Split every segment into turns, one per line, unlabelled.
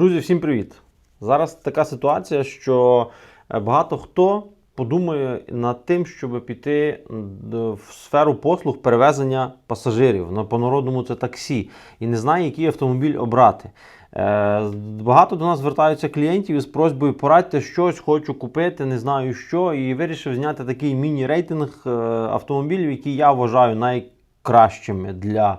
Друзі, всім привіт! Зараз така ситуація, що е, багато хто подумає над тим, щоб піти в сферу послуг перевезення пасажирів. На по-народному це таксі, і не знає, який автомобіль обрати. Е, Багато до нас звертаються клієнтів із просьбою порадьте щось, хочу купити, не знаю що. І вирішив зняти такий міні-рейтинг е, автомобілів, які я вважаю найкращими для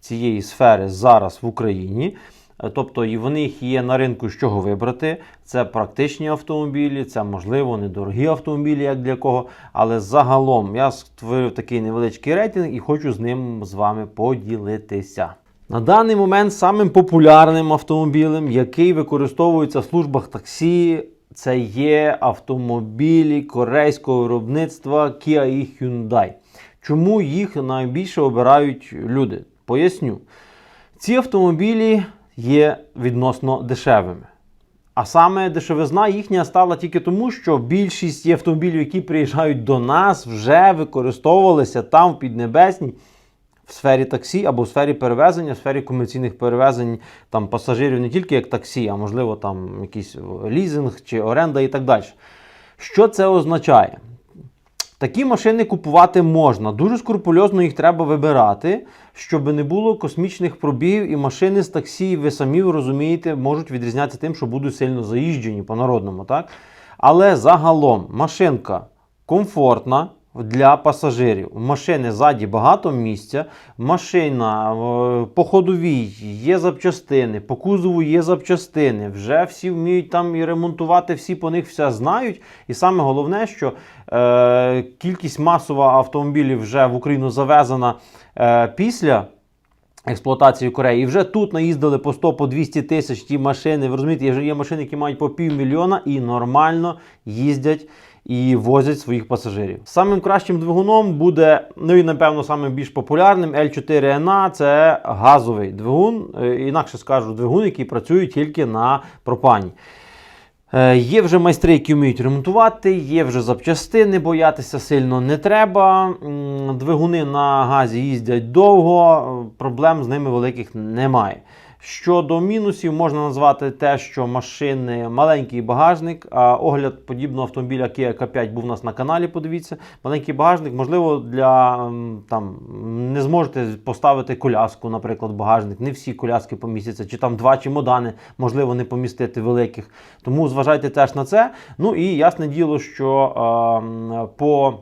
цієї сфери зараз в Україні. Е, Тобто і в них є на ринку з чого вибрати. Це практичні автомобілі, це можливо недорогі автомобілі, як для кого. Але загалом я створив такий невеличкий рейтинг і хочу з ним з вами поділитися. На даний момент самим популярним автомобілем, який використовується в службах таксі, це є автомобілі корейського виробництва Kia і Hyundai. Чому їх найбільше обирають люди? Поясню. Ці автомобілі є відносно дешевими. А саме дешевизна їхня стала тільки тому, що більшість автомобілів, які приїжджають до нас, вже використовувалися там в Піднебесній в сфері таксі або в сфері перевезення, в сфері комерційних перевезень там пасажирів не тільки як таксі, а можливо там якийсь лізинг чи оренда і так далі. Що це означає? Такі машини купувати можна. Дуже скрупульозно їх треба вибирати, щоб не було космічних пробігів, і машини з таксі, ви самі розумієте, можуть відрізнятися тим, що будуть сильно заїжджені по-народному. так? Але загалом машинка комфортна для пасажирів. У машини ззаді багато місця, машина по ходовій є запчастини, по кузову є запчастини. Вже всі вміють там і ремонтувати, всі по них все знають. І саме головне, що е, кількість масова автомобілів вже в Україну завезена е, після. Експлуатації Кореї. І вже тут наїздили по 100 по 200 тисяч ті машини. Ви розумієте, вже є машини, які мають по півмільйона і нормально їздять і возять своїх пасажирів. Самим кращим двигуном буде, ну і напевно самим більш популярним L4NA це газовий двигун, е, інакше скажу, двигун, який працює тільки на пропані. Е, Є вже майстри, які вміють ремонтувати, є вже запчастини, боятися сильно не треба. Двигуни на газі їздять довго, е, проблем з ними великих немає. Щодо мінусів, можна назвати те, що машини маленький багажник. А огляд подібного автомобіля Kia K5 був у нас на каналі. Подивіться, маленький багажник, можливо, для там не зможете поставити коляску, наприклад, багажник. Не всі коляски помістяться, чи там два чемодани, можливо, не помістити великих. Тому зважайте теж на це. Ну і ясне діло, що е, по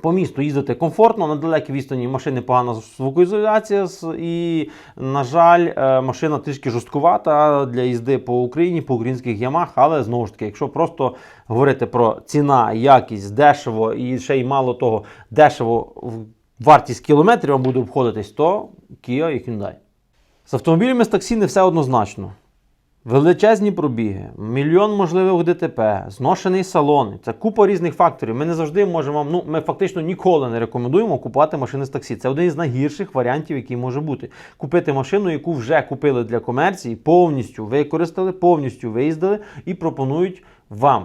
по місту їздити комфортно, на далекій відстані машини погана звукоізоляція, і, на жаль, е, машина трішки жорсткувата для їзди по Україні, по українських ямах, але знову ж таки, якщо просто говорити про ціна, якість, дешево і ще й мало того, дешево вартість кілометрів вам буде обходитись, то Kia і Hyundai. З автомобілями з таксі не все однозначно. Величезні пробіги, мільйон можливих ДТП, зношений салон. Це купа різних факторів. Ми не завжди можемо вам, ну ми фактично ніколи не рекомендуємо купувати машини з таксі. Це один із найгірших варіантів, який може бути. Купити машину, яку вже купили для комерції, повністю використали, повністю виїздили і пропонують вам.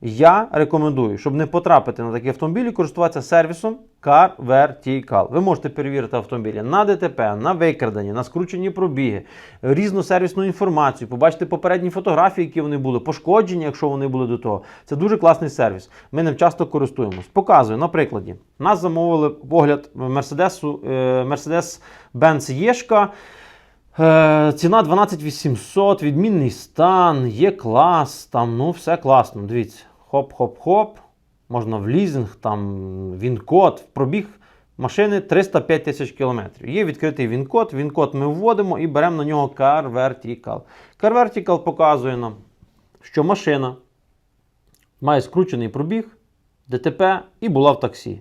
Я рекомендую, щоб не потрапити на такі автомобілі, користуватися сервісом Car Vertical. Ви можете перевірити автомобілі на ДТП, на викрадення, на скручені пробіги, різну сервісну інформацію, побачити попередні фотографії, які вони були, пошкоджені, якщо вони були до того. Це дуже класний сервіс. Ми ним часто користуємось. Показую на прикладі. Нас замовили погляд Мерседесу, е, Mercedes-Benz Єшка. Е, ціна 12800, відмінний стан, є клас, там ну все класно. Дивіться, хоп-хоп-хоп. Можна в лізинг, там він-код, пробіг машини 305 тисяч кілометрів. Є відкритий він-код. Він-код ми вводимо і беремо на нього Car Vertical. Car Vertical показує нам, що машина має скручений пробіг, ДТП і була в таксі.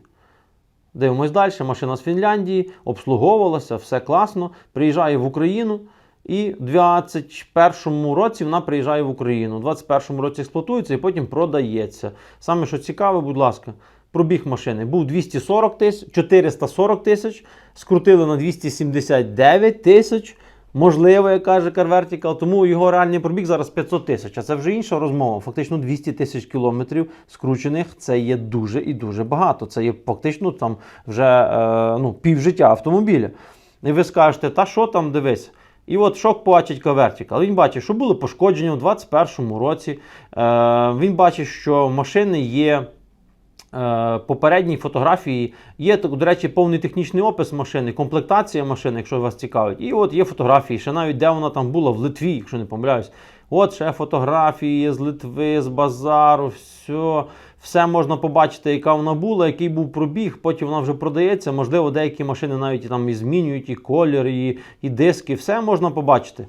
Дивимось далі. Машина з Фінляндії, обслуговувалася, все класно. Приїжджає в Україну. І в 2021 році вона приїжджає в Україну. У 2021 році експлуатується і потім продається. Саме що цікаве, будь ласка, пробіг машини був 240 тисяч, 440 тисяч, скрутили на 279 тисяч. Можливо, як каже CarVertical, тому його реальний пробіг зараз 500 тисяч. А це вже інша розмова. Фактично 200 тисяч кілометрів скручених це є дуже і дуже багато. Це є фактично там вже е, ну, півжиття автомобіля. І ви скажете, та що там дивись? І от що бачить Vertical? Він бачить, що були пошкодження у 2021 році. Е, він бачить, що машини є. е, Попередній фотографії є, до речі, повний технічний опис машини, комплектація машини, якщо вас цікавить. І от є фотографії, ще навіть де вона там була в Литві, якщо не помиляюсь. От ще фотографії з Литви, з базару, все, все можна побачити, яка вона була, який був пробіг. Потім вона вже продається. Можливо, деякі машини навіть там і змінюють, і колір, і, і диски, все можна побачити.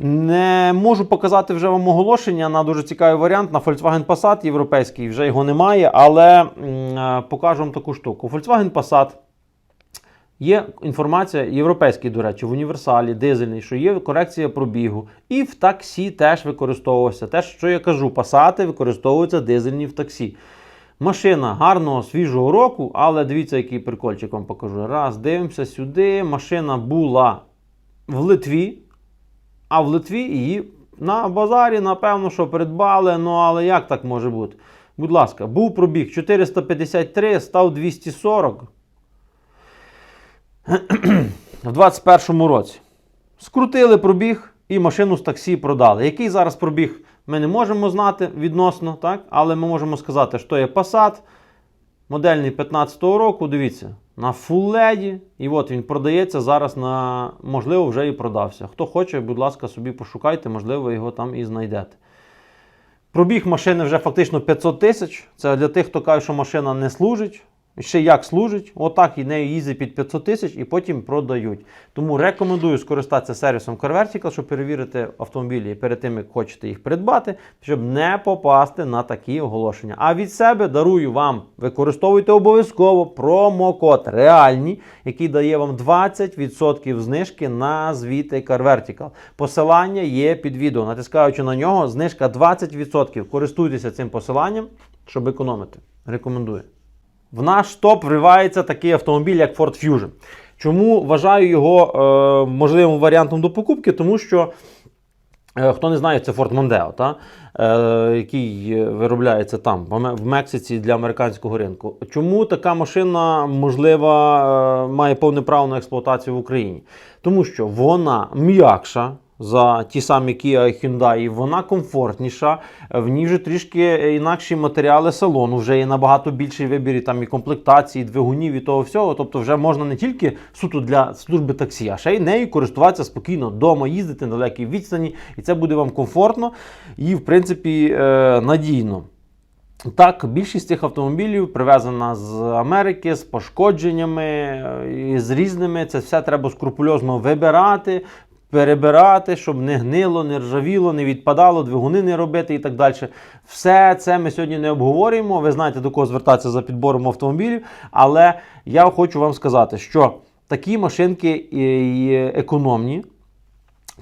Не можу показати вже вам оголошення на дуже цікавий варіант на Volkswagen Passat європейський, вже його немає, але м, е, покажу вам таку штуку. Volkswagen Passat є інформація, європейський, до речі, в універсалі, дизельний, що є корекція пробігу. І в таксі теж використовувався. Те, що я кажу, пасати використовуються дизельні в таксі. Машина гарного свіжого року, але дивіться, який прикольчик вам покажу. Раз, дивимося сюди. Машина була в Литві, а в Литві її на базарі, напевно, що придбали. Ну, але як так може бути? Будь ласка, був пробіг 453, став 240 в 2021 році. Скрутили пробіг і машину з таксі продали. Який зараз пробіг, ми не можемо знати відносно, так? але ми можемо сказати, що є Passat, модельний 15-го року. Дивіться, на фулледі. І от він продається зараз на, можливо, вже і продався. Хто хоче, будь ласка, собі пошукайте, можливо, його там і знайдете. Пробіг машини вже фактично 500 тисяч. Це для тих, хто каже, що машина не служить. Ще як служить, отак і нею їздять під 500 тисяч і потім продають. Тому рекомендую скористатися сервісом CarVertical, щоб перевірити автомобілі перед тим, як хочете їх придбати, щоб не попасти на такі оголошення. А від себе дарую вам, використовуйте обов'язково промокод реальні, який дає вам 20% знижки на звіти CarVertical. Посилання є під відео. Натискаючи на нього, знижка 20%. Користуйтеся цим посиланням, щоб економити. Рекомендую. В наш топ вривається такий автомобіль, як Ford Fusion. Чому вважаю його е, можливим варіантом до покупки? Тому що, е, хто не знає, це Ford Mondeo, та? Е, який виробляється там, в Мексиці для американського ринку. Чому така машина, можливо, е, має повне право на експлуатацію в Україні? Тому що вона м'якша. За ті самі Kia Hyundai, вона комфортніша, в ній вже трішки інакші матеріали салону, вже є набагато більший вибір і там і комплектації, і двигунів і того всього. Тобто вже можна не тільки суто для служби таксі, а ще й нею користуватися спокійно вдома, їздити на далекій відстані, і це буде вам комфортно і, в принципі, е, надійно. Так, більшість цих автомобілів привезена з Америки з пошкодженнями е, з різними. Це все треба скрупульозно вибирати, перебирати, щоб не гнило, не ржавіло, не відпадало, двигуни не робити і так далі. Все це ми сьогодні не обговорюємо. Ви знаєте, до кого звертатися за підбором автомобілів. Але я хочу вам сказати, що такі машинки і- і економні.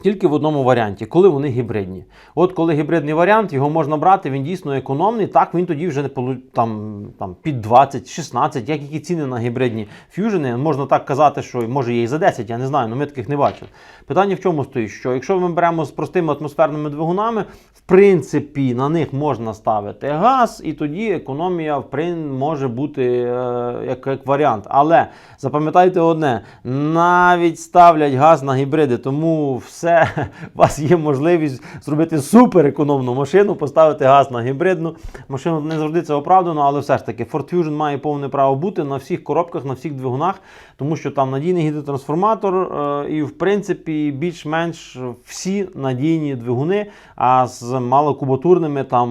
Тільки в одному варіанті, коли вони гібридні. От коли гібридний варіант, його можна брати, він дійсно економний. Так він тоді вже не там, там під 20, 16, як які ціни на гібридні ф'южени. Можна так казати, що може є і за 10, я не знаю, але ми таких не бачили. Питання в чому стоїть? Що якщо ми беремо з простими атмосферними двигунами, в принципі, на них можна ставити газ, і тоді економія в прин може бути е, як, як варіант. Але запам'ятайте одне: навіть ставлять газ на гібриди, тому все, у вас є можливість зробити суперекономну машину, поставити газ на гібридну. Машину не завжди це оправдано, але все ж таки Ford Fusion має повне право бути на всіх коробках, на всіх двигунах, тому що там надійний гідротрансформатор е, і, в принципі, більш-менш всі надійні двигуни, а з малокубатурними там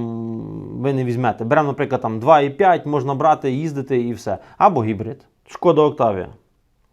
ви не візьмете. Беремо, наприклад, там 2,5, можна брати, їздити і все. Або гібрид. Шкода Октавія.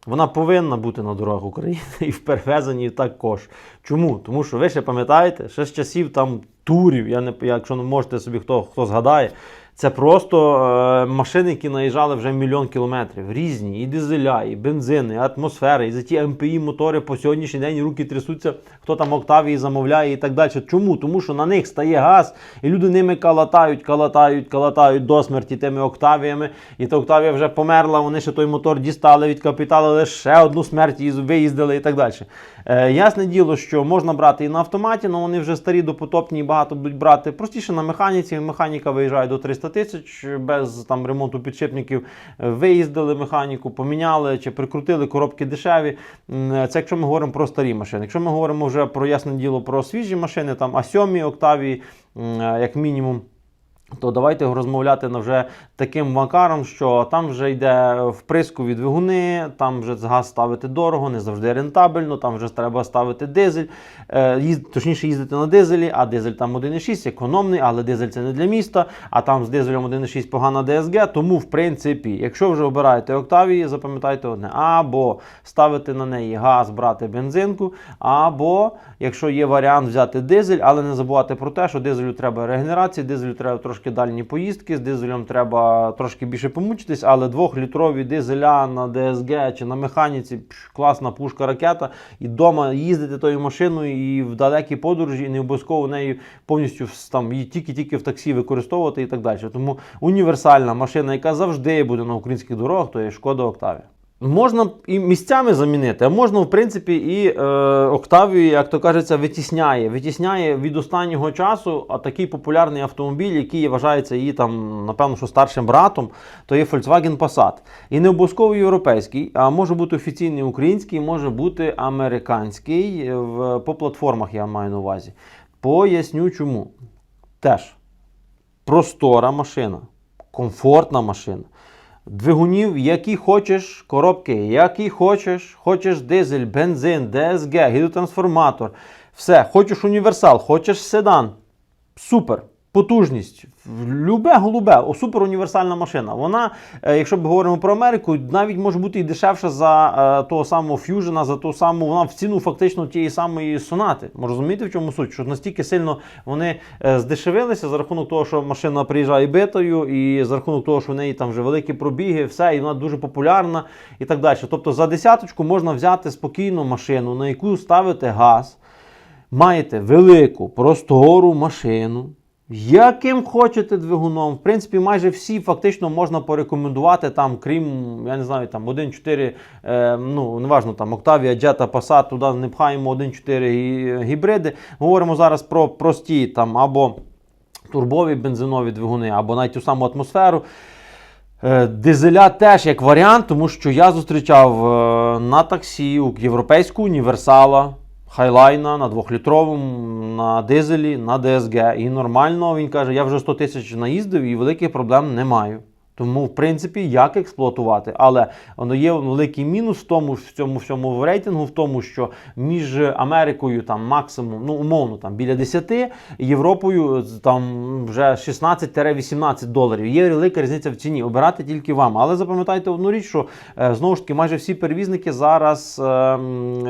Вона повинна бути на дорогах України і в перевезенні також. Чому? Тому що ви ще пам'ятаєте, ще з часів там турів, я не, якщо не можете собі хто, хто згадає, це просто е, машини, які наїжджали вже мільйон кілометрів. Різні, і дизеля, і бензини, і атмосфери, і за ті МПІ мотори по сьогоднішній день руки трясуться, хто там Октавії замовляє і так далі. Чому? Тому що на них стає газ, і люди ними калатають, калатають, калатають до смерті тими Октавіями. І та Октавія вже померла, вони ще той мотор дістали, відкапіталили, ще одну смерть виїздили і так далі. Е, ясне діло, що можна брати і на автоматі, але вони вже старі, допотопні і багато будуть брати. Простіше на механіці. Механіка виїжджає до 300 300 тисяч без там ремонту підшипників. Виїздили механіку, поміняли чи прикрутили коробки дешеві. Це якщо ми говоримо про старі машини. Якщо ми говоримо вже про ясне діло про свіжі машини, там А7, Октавії, е, як мінімум. То давайте розмовляти на вже таким макаром, що там вже йде вприскові двигуни, там вже газ ставити дорого, не завжди рентабельно, там вже треба ставити дизель, е, точніше їздити на дизелі, а дизель там 1,6 економний, але дизель це не для міста, а там з дизелем 1,6 погана ДСГ. Тому, в принципі, якщо вже обираєте Октавії, запам'ятайте одне: або ставити на неї газ, брати бензинку, або якщо є варіант взяти дизель, але не забувати про те, що дизелю треба регенерації, дизелю треба трошки дальні поїздки, з дизелем треба трошки більше помучитись, але двохлітрові дизеля на ДСГ чи на механіці класна пушка ракета. І вдома їздити тою машиною і в далекі подорожі, і не обов'язково нею повністю там її тільки-тільки в таксі використовувати і так далі. Тому універсальна машина, яка завжди буде на українських дорогах, то є шкода Октавія. Можна і місцями замінити, а можна, в принципі, і е, Октавію, як то кажеться, витісняє. Витісняє від останнього часу, такий популярний автомобіль, який вважається її там, напевно, що старшим братом, то є Volkswagen Passat. І не обов'язково європейський, а може бути офіційний український, може бути американський. е, В, по платформах я маю на увазі. Поясню чому. Теж простора машина, комфортна машина. Двигунів, які хочеш, коробки, які хочеш, хочеш дизель, бензин, ДСГ, гідротрансформатор. Все, хочеш універсал, хочеш седан. Супер. Потужність. Любе голубе, о, супер універсальна машина. Вона, е, якщо ми говоримо про Америку, навіть може бути і дешевша за е, того самого ф'южена, за ту саму, вона в ціну фактично тієї самої сонати. Ви Розумієте, в чому суть? Що настільки сильно вони е, здешевилися за рахунок того, що машина приїжджає битою, і за рахунок того, що в неї там вже великі пробіги, все, і вона дуже популярна і так далі. Тобто за десяточку можна взяти спокійно машину, на яку ставити газ маєте велику простору машину, яким хочете двигуном. В принципі, майже всі фактично можна порекомендувати там, крім, я не знаю, там 1.4, е, ну, неважно, там Octavia, Jetta, Passat, туди не пхаємо 1.4 гібриди. Говоримо зараз про прості там або турбові бензинові двигуни, або навіть ту саму атмосферу. Е, Дизеля теж як варіант, тому що я зустрічав е, на таксі у європейську універсала, хайлайна на двохлітровому, на дизелі, на ДСГ. І нормально він каже, я вже 100 тисяч наїздив і великих проблем не маю. Тому, в принципі, як експлуатувати. Але воно є великий мінус в тому, в цьому всьому рейтингу, в тому, що між Америкою там максимум, ну умовно, там біля 10, Європою там вже 16-18 доларів. Є велика різниця в ціні. Обирати тільки вам. Але запам'ятайте одну річ, що е, знову ж таки майже всі перевізники зараз, е,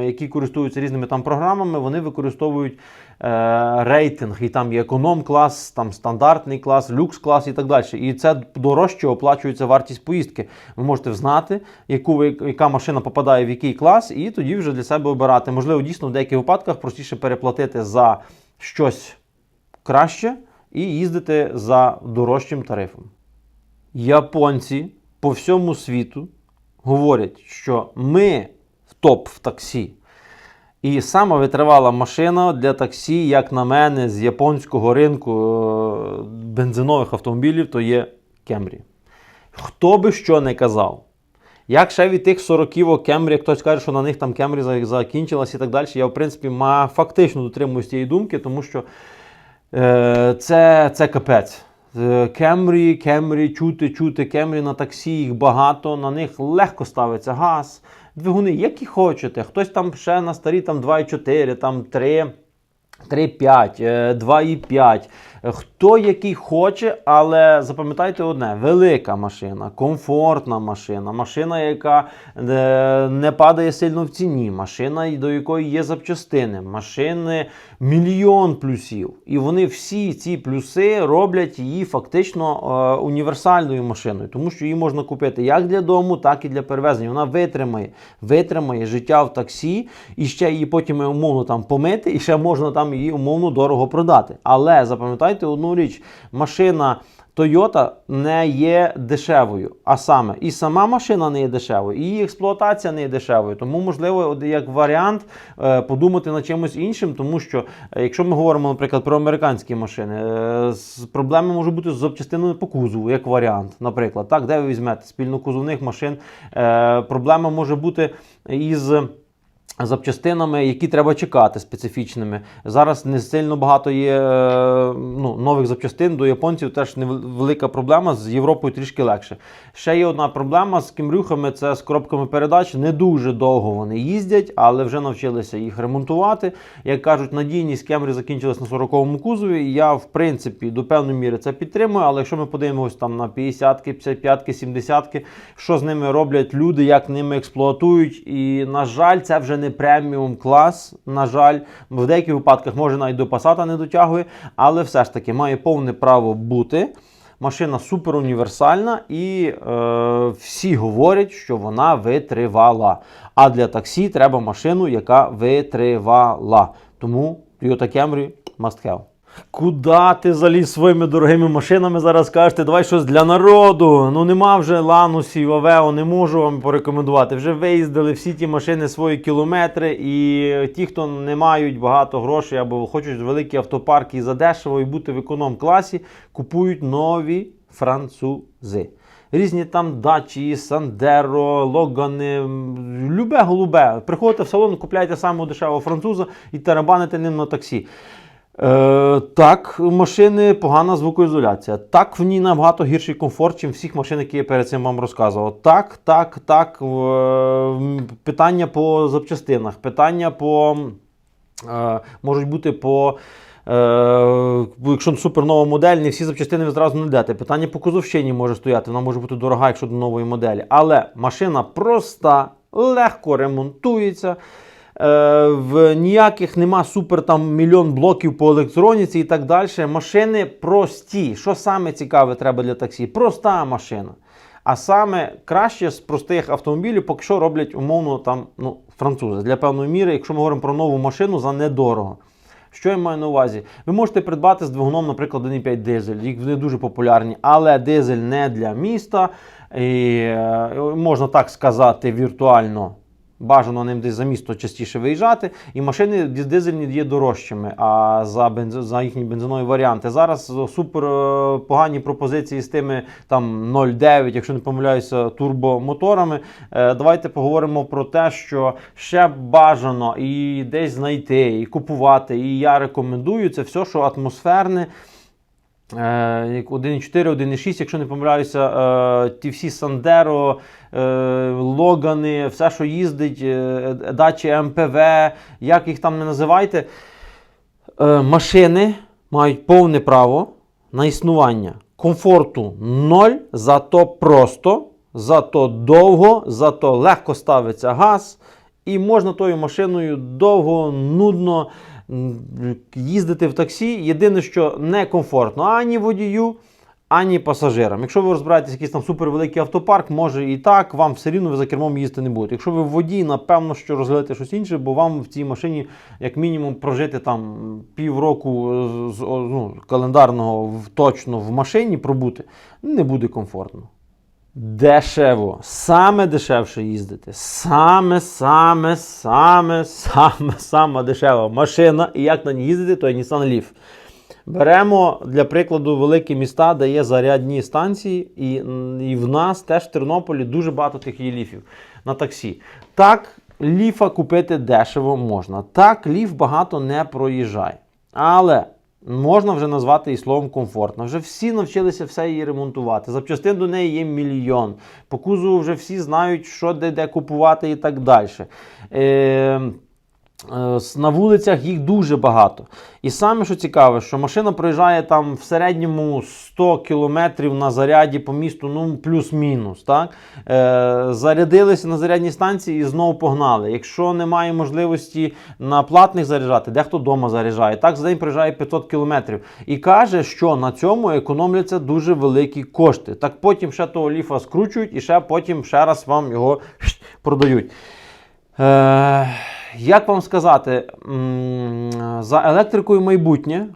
які користуються різними там програмами, вони використовують рейтинг, і там є економ-клас, там стандартний клас, люкс-клас і так далі. І це дорожче оплачується вартість поїздки. Ви можете знати, яку яка машина попадає в який клас, і тоді вже для себе обирати. Можливо, дійсно в деяких випадках простіше переплатити за щось краще і їздити за дорожчим тарифом. Японці по всьому світу говорять, що ми в топ в таксі. І сама витривала машина для таксі, як на мене, з японського ринку е, бензинових автомобілів, то є Кемрі. Хто би що не казав. Як ще від тих 40 Кемрі, хтось каже, що на них там Кемрі закінчилась і так далі. Я, в принципі, ма, фактично дотримуюсь цієї думки, тому що е, це, це капець. Е, Кемрі, Кемрі, чути, чути, Кемрі на таксі, їх багато, на них легко ставиться газ, двигуни, які хочете. Хтось там ще на старі там 2,4, там 3. 3,5, е, 2,5. Е, Хто який хоче, але запам'ятайте одне: велика машина, комфортна машина, машина, яка е, не падає сильно в ціні, машина, до якої є запчастини, машини мільйон плюсів. І вони всі ці плюси роблять її фактично е, універсальною машиною, тому що її можна купити як для дому, так і для перевезення. Вона витримає, витримає життя в таксі, і ще її потім умовно там помити, і ще можна там її умовно дорого продати. Але запам'ятайте Пам'ятайте одну річ: машина Toyota не є дешевою. А саме, і сама машина не є дешевою, і її експлуатація не є дешевою. Тому, можливо, як варіант е, подумати над чимось іншим, тому що е, якщо ми говоримо, наприклад, про американські машини, е, проблеми можуть бути з запчастинами по кузову, як варіант, наприклад. Так, де ви візьмете спільнокузовних машин? Е, Проблема може бути із запчастинами, які треба чекати специфічними. Зараз не сильно багато є е, ну, нових запчастин до японців. Теж невелика проблема. З Європою трішки легше. Ще є одна проблема з кімрюхами, це з коробками передач. Не дуже довго вони їздять, але вже навчилися їх ремонтувати. Як кажуть, надійність Кемрі закінчилась на 40-му кузові. Я, в принципі, до певної міри це підтримую. Але якщо ми подивимося там на 50-ки, 55-ки, 70-ки, що з ними роблять люди, як ними експлуатують. І, на жаль, це вже не преміум клас. На жаль, в деяких випадках може навіть до Passat не дотягує, але все ж таки має повне право бути. Машина супер універсальна, і е, всі говорять, що вона витривала. А для таксі треба машину, яка витривала. Тому Toyota Camry must have. Куда ти заліз своїми дорогими машинами зараз кажете? Давай щось для народу. Ну нема вже ланусів, Авео, не можу вам порекомендувати. Вже виїздили всі ті машини свої кілометри, і ті, хто не мають багато грошей або хочуть великі автопарки і задешево і бути в економ-класі, купують нові французи. Різні там дачі, Сандеро, Логани, любе голубе. Приходите в салон, купляєте самого дешевого француза і тарабаните ним на таксі. Е, так, машини погана звукоізоляція. Так, в ній набагато гірший комфорт, ніж всіх машин, які я перед цим вам розказував. Так, так, так. е, питання по запчастинах, питання по. Е, можуть бути по. Е, якщо супернова модель, не всі запчастини ви зразу не йдете. Питання по кузовщині може стояти, вона може бути дорога, якщо до нової моделі. Але машина проста, легко ремонтується. Е, в ніяких нема супер там мільйон блоків по електроніці і так далі. Машини прості. Що саме цікаве треба для таксі? Проста машина. А саме краще з простих автомобілів, поки що роблять умовно там ну, французи для певної міри, якщо ми говоримо про нову машину за недорого. Що я маю на увазі? Ви можете придбати з двигуном, наприклад, 1,5 дизель, їх вони дуже популярні, але дизель не для міста. І, е, можна так сказати, віртуально. Бажано ним десь за місто частіше виїжджати, і машини дизельні є дорожчими, а за бенз... за їхні бензинові варіанти. Зараз супер е, погані пропозиції з тими там 0,9, якщо не помиляюся, турбомоторами. Е, Давайте поговоримо про те, що ще бажано і десь знайти, і купувати. І я рекомендую це все, що атмосферне. Е, як 1.4, 1.6, якщо не помиляюся, е, ті всі Сандеро, е, Логани, все, що їздить, е, дачі МПВ, як їх там не називайте, е, машини мають повне право на існування. Комфорту ноль, зато просто, зато довго, зато легко ставиться газ, і можна тою машиною довго, нудно їздити в таксі. Єдине, що некомфортно ані водію, ані пасажирам. Якщо ви розбираєтесь якийсь там супервеликий автопарк, може і так, вам все рівно ви за кермом їздити не будете. Якщо ви водій, напевно, що розглядати щось інше, бо вам в цій машині як мінімум прожити там півроку з- ну, календарного точно в машині пробути не буде комфортно. Дешево, саме дешевше їздити. Саме, саме, саме, саме, саме дешева машина. І як на ній їздити, то є Nissan Leaf. Беремо для прикладу великі міста, де є зарядні станції, і, і в нас теж в Тернополі дуже багато тих є ліфів на таксі. Так, ліфа купити дешево можна. Так, ліф багато не проїжджає. Але можна вже назвати і словом комфортно. Вже всі навчилися все її ремонтувати. Запчастин до неї є мільйон. По кузову вже всі знають, що де, де купувати і так далі. Е, На вулицях їх дуже багато. І саме що цікаве, що машина проїжджає там в середньому 100 кілометрів на заряді по місту, ну плюс-мінус. Так? Е, зарядилися на зарядній станції і знову погнали. Якщо немає можливості на платних заряджати, дехто вдома заряджає. Так за день проїжджає 500 кілометрів. І каже, що на цьому економляться дуже великі кошти. Так потім ще того ліфа скручують і ще потім ще раз вам його продають. Е, як вам сказати, за електрикою майбутнє,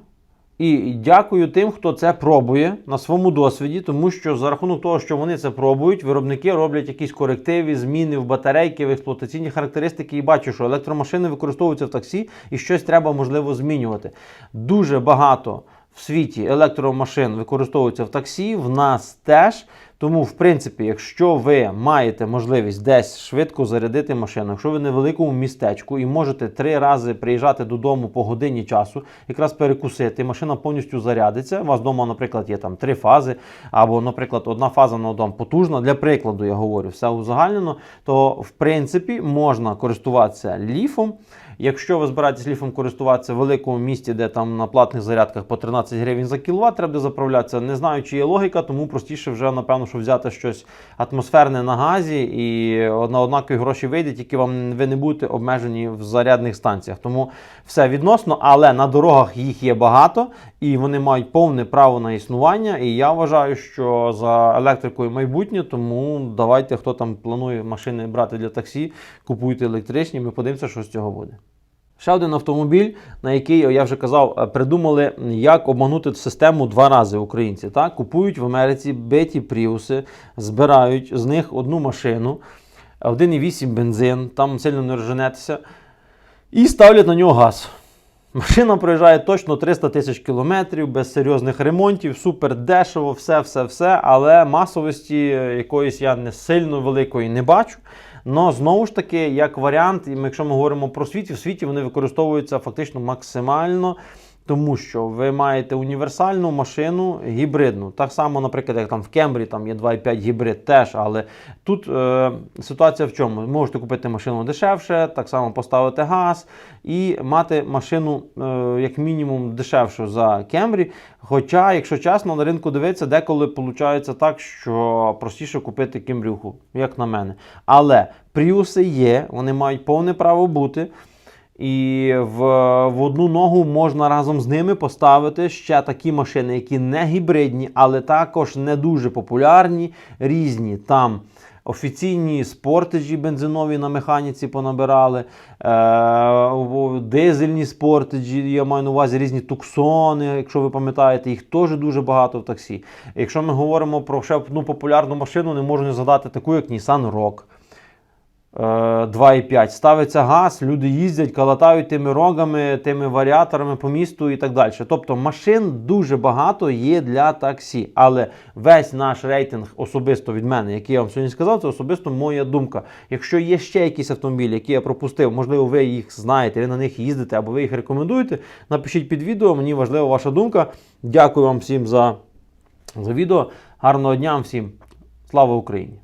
І дякую тим, хто це пробує на своєму досвіді, тому що за рахунок того, що вони це пробують, виробники роблять якісь корективи, зміни в батарейки, в експлуатаційні характеристики, і бачу, що електромашини використовуються в таксі, і щось треба можливо змінювати. Дуже багато в світі електромашин використовуються в таксі, в нас теж. Тому, в принципі, якщо ви маєте можливість десь швидко зарядити машину, якщо ви в невеликому містечку і можете три рази приїжджати додому по годині часу, якраз перекусити, машина повністю зарядиться. У вас вдома, наприклад, є там три фази, або, наприклад, одна фаза на дом потужна. Для прикладу, я говорю, все узагальнено, то в принципі можна користуватися ліфом. Якщо ви збираєтесь ліфом користуватися в великому місті, де там на платних зарядках по 13 гривень за кіловат треба заправлятися, не знаю, чи є логіка, тому простіше вже, напевно, що взяти щось атмосферне на газі і на однакові гроші вийде, тільки вам ви не будете обмежені в зарядних станціях. Тому все відносно, але на дорогах їх є багато і вони мають повне право на існування. І я вважаю, що за електрикою майбутнє, тому давайте, хто там планує машини брати для таксі, купуйте електричні, ми подивимося, що з цього буде. Ще один автомобіль, на який я вже казав, е, придумали, як обманути систему два рази українці. Так? Купують в Америці биті пріуси, збирають з них одну машину, 1,8 бензин, там сильно не розженетеся, і ставлять на нього газ. Машина проїжджає точно 300 тисяч кілометрів, без серйозних ремонтів, супер дешево, все, все, все. Але масовості якоїсь я не сильно великої не бачу. Но знову ж таки, як варіант, якщо ми говоримо про світ, в світі вони використовуються фактично максимально. Тому що ви маєте універсальну машину гібридну. Так само, наприклад, як там в Кембрі там є 2,5 гібрид теж, але тут е, ситуація в чому? Можете купити машину дешевше, так само поставити газ і мати машину е, як мінімум дешевшу за Кембрі. Хоча, якщо чесно, на ринку дивитися, деколи виходить так, що простіше купити кімбрюху, як на мене. Але пріуси є, вони мають повне право бути. І в, в одну ногу можна разом з ними поставити ще такі машини, які не гібридні, але також не дуже популярні, різні. Там офіційні спортеджі бензинові на механіці понабирали, е, дизельні спортеджі, я маю на увазі різні туксони, якщо ви пам'ятаєте, їх теж дуже багато в таксі. Якщо ми говоримо про ще одну популярну машину, не можу не згадати таку, як Nissan Rogue. Е, 2,5. Ставиться газ, люди їздять, калатають тими рогами, тими варіаторами по місту і так далі. Тобто машин дуже багато є для таксі. Але весь наш рейтинг особисто від мене, який я вам сьогодні сказав, це особисто моя думка. Якщо є ще якісь автомобілі, які я пропустив, можливо, ви їх знаєте, ви на них їздите або ви їх рекомендуєте, напишіть під відео, мені важлива ваша думка. Дякую вам всім за, за відео. Гарного дня всім. Слава Україні!